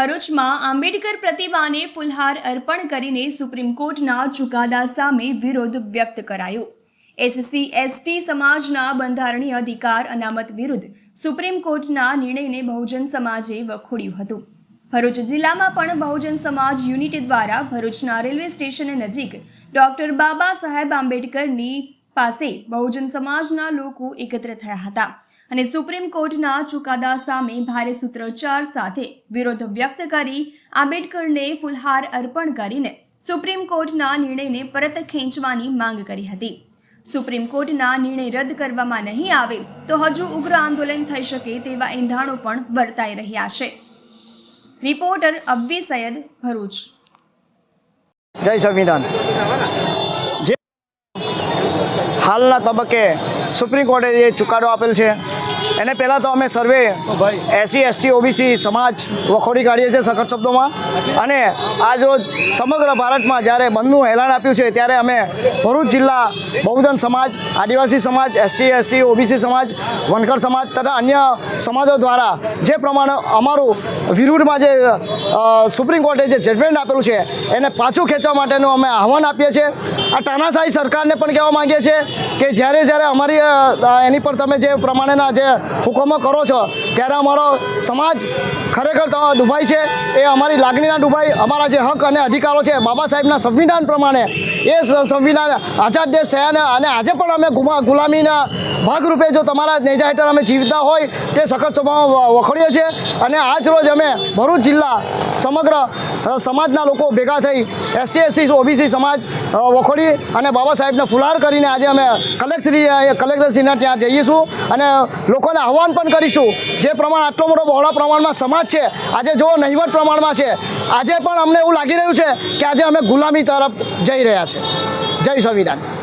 ભરૂચમાં આંબેડકર પ્રતિમાને ફુલહાર અર્પણ કરીને સુપ્રીમ કોર્ટના ચુકાદા સામે વિરોધ વ્યક્ત કરાયો. એસસી, એસટી સમાજના બંધારણીય અધિકાર અનામત વિરુદ્ધ સુપ્રીમ કોર્ટના નિર્ણયને બહુજન સમાજે વખોડ્યું હતું. ભરૂચ જિલ્લામાં પણ બહુજન સમાજ યુનિટ દ્વારા ભરૂચના રેલવે સ્ટેશન નજીક ડોક્ટર બાબા સાહેબ આંબેડકરની પાસે બહુજન સમાજના લોકો એકત્ર થયા હતા. અને સુપ્રીમ કોર્ટના ચુકાદા સામે ભારે સૂત્રોચ્ચાર સાથે વિરોધ વ્યક્ત કરી આંબેડકરને ફુલહાર અર્પણ કરીને સુપ્રીમ કોર્ટના નિર્ણયને પરત ખેંચવાની માંગ કરી હતી. સુપ્રીમ કોર્ટના નિર્ણય રદ કરવામાં નહીં આવે તો હજુ ઉગ્ર આંદોલન થઈ શકે તેવા એંધાણો પણ વર્તાઈ રહ્યા છે. રિપોર્ટર અબ્બી સૈયદ ભરૂચ. જય સંવિધાન. હાલના તબક્કે સુપ્રીમ કોર્ટે જે ચુકાદો આપેલ છે એને પહેલાં તો અમે સર્વે એસસી એસટી ઓબીસી સમાજ વખોડી કાઢીએ છીએ સખત શબ્દોમાં. અને આજ રોજ સમગ્ર ભારતમાં જ્યારે બંધનું એલાન આપ્યું છે, ત્યારે અમે ભરૂચ જિલ્લા બહુજન સમાજ, આદિવાસી સમાજ, એસટી એસટી, ઓબીસી સમાજ વનકર સમાજ તથા અન્ય સમાજો દ્વારા જે પ્રમાણે અમારું વિરુદ્ધમાં જે સુપ્રીમ કોર્ટે જે જજમેન્ટ આપેલું છે, એને પાછું ખેંચવા માટેનું અમે આહવાન આપીએ છીએ. આ તાનાશાહી સરકારને પણ કહેવા માંગીએ છીએ કે જ્યારે જ્યારે અમારી એની પર તમે જે પ્રમાણેના જે હુકમો કરો છો, ત્યારે અમારો સમાજ ખરેખર દુભાઈ છે, એ અમારી લાગણીના ડૂબાય અમારા જે હક અને અધિકારો છે બાબા સાહેબના સંવિધાન પ્રમાણે એ સંવિધાન આઝાદ દેશ થયાને અને આજે પણ અમે ગુલામીના ભાગરૂપે જો તમારા નેજા હેઠળ અમે જીવતા હોય તે સખત સ્વભાવમાં વખોડીએ છીએ અને આજ રોજ અમે ભરૂચ જિલ્લા સમગ્ર સમાજના લોકો ભેગા થઈ એસસી, એસટી, ઓબીસી સમાજ વખોડી અને બાબા સાહેબને ફુલાર કરીને આજે અમે કલેક્ટરી કલેક્ટરશ્રીના ત્યાં જઈશું અને લોકોને આહવાન પણ કરીશું. જે પ્રમાણે આટલો મોટો બહોળા પ્રમાણમાં સમાજ છે, આજે જો નહીવટ પ્રમાણમાં છે. આજે પણ અમને એવું લાગી રહ્યું છે કે આજે અમે ગુલામી તરફ જઈ રહ્યા છે. જય સંવિધાન.